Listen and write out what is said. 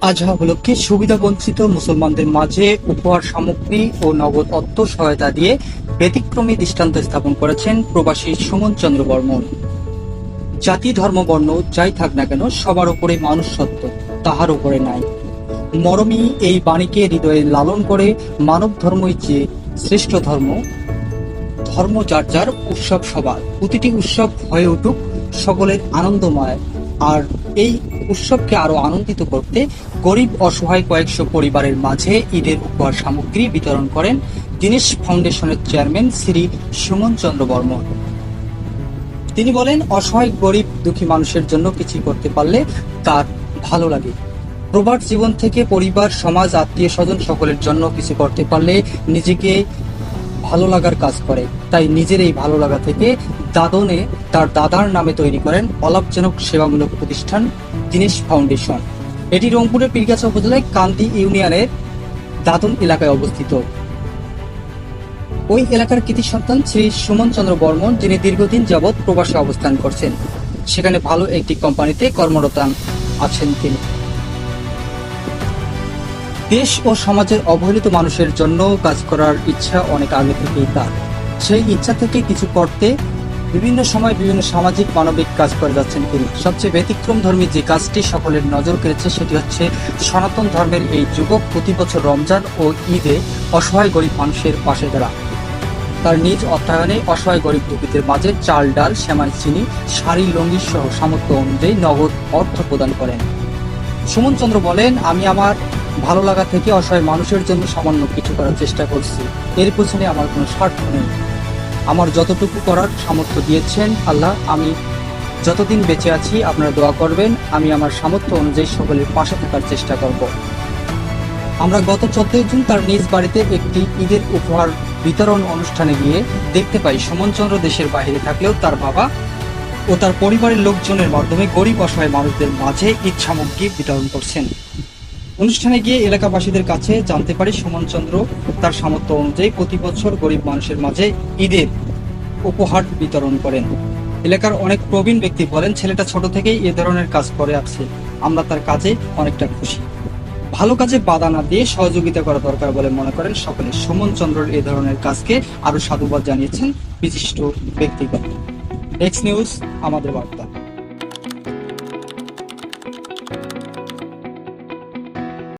আজহা উপলক্ষে সুবিধা বঞ্চিত মুসলমানদের মাঝে উপহার সামগ্রী ও নগদ অর্থ সহায়তা দিয়ে ব্যতিক্রমী দৃষ্টান্ত স্থাপন করেছেন প্রবাসী সুমন চন্দ্র বর্মন। জাতি, ধর্ম, বর্ণ যাই থাক না কেন সবার উপরে মানুষ সত্য তাহার উপরে নাই। মরমী এই বাণীকে হৃদয়ে লালন করে মানব ধর্মই যে শ্রেষ্ঠ ধর্ম ধর্ম যার যার উৎসব সবার। প্রতিটি উৎসব হয়ে উঠুক সকলের আনন্দময় আর এই উৎসবকে আরও আনন্দিত করতে গরিব অসহায় কয়েকশো পরিবারের মাঝে ঈদের উপহার সামগ্রী বিতরণ করেন দীনেশ ফাউন্ডেশনের চেয়ারম্যান শ্রী সুমন চন্দ্র বর্মন। তিনি বলেন, অসহায় গরিব দুঃখী মানুষের জন্য কিছু করতে পারলে তার ভালো লাগে। প্রবাদ জীবন থেকে পরিবার, সমাজ, আত্মীয় স্বজন সকলের জন্য কিছু করতে পারলে নিজেকে ভালো লাগার কাজ করে। তাই নিজের এই ভালো লাগা থেকে দাদনে তার দাদার নামে তৈরি করেন অলাভজনক সেবামূলক প্রতিষ্ঠান দীনেশ ফাউন্ডেশন। এটি রংপুরের পীরগাছা উপজেলায় কান্দি ইউনিয়নের দাদন এলাকায় অবস্থিত। ওই এলাকার কৃতি সন্তান শ্রী সুমন চন্দ্র বর্মন, যিনি দীর্ঘদিন যাবৎ প্রবাসে অবস্থান করছেন। সেখানে ভালো একটি কোম্পানিতে কর্মরত আছেন তিনি। দেশ ও সমাজের অবহেলিত মানুষের জন্য কাজ করার ইচ্ছা অনেক আগে থেকেই তার। সেই ইচ্ছা থেকে কিছু করতে বিভিন্ন সময় বিভিন্ন সামাজিক, মানবিক কাজ করে যাচ্ছেন তিনি। সবচেয়ে ব্যতিক্রম ধর্মী যে কাজটি সকলের নজর কেড়েছে, সেটি হচ্ছে সনাতন ধর্মের এই যুবক প্রতি বছর রমজান ও ঈদে অসহায় গরিব মানুষের পাশে দাঁড়া তার নিজ অর্থায়নে অসহায় গরিব দুঃখীদের মাঝে চাল, ডাল, সেমাই, চিনি, শাড়ি, লঙ্গি সহ সামর্থ্য অনুযায়ী নগদ অর্থ প্রদান করেন। সুমন চন্দ্র বলেন, আমি আমার ভালো লাগা থেকে অসহায় মানুষের জন্য সামান্য কিছু করার চেষ্টা করছি। এর পেছনে আমার কোনো স্বার্থ নেই। আমার যতটুকু করার সামর্থ্য দিয়েছেন আল্লাহ, আমি যতদিন বেঁচে আছি, আপনারা দোয়া করবেন, আমি আমার সামর্থ্য অনুযায়ী সকলের পাশে থাকার চেষ্টা করব। আমরা গত চোদ্দই জুন তার নিজ বাড়িতে একটি ঈদের উপহার বিতরণ অনুষ্ঠানে গিয়ে দেখতে পাই, সুমনচন্দ্র দেশের বাইরে থাকলেও তার বাবা ও তার পরিবারের লোকজনের মাধ্যমে গরিব অসহায় মানুষদের মাঝে ঈদ সামগ্রী বিতরণ করছেন। অনুষ্ঠানে গিয়ে এলাকাবাসীদের কাছে জানতে পারি সুমন চন্দ্র তার সামর্থ্য অনুযায়ী প্রতি বছর গরিব মানুষের মাঝে ঈদের উপহার বিতরণ করেন। এলাকার অনেক প্রবীণ ব্যক্তি বলেন, ছেলেটা ছোট থেকেই এ ধরনের কাজ করে আসছে। আমরা তার কাজে অনেকটা খুশি। ভালো কাজে বাধা না দিয়ে সহযোগিতা করা দরকার বলে মনে করেন সকলে। সুমন চন্দ্রর এ ধরনের কাজকে আরও সাধুবাদ জানিয়েছেন বিশিষ্ট ব্যক্তিগত এক্স নিউজ আমাদের বার্তা।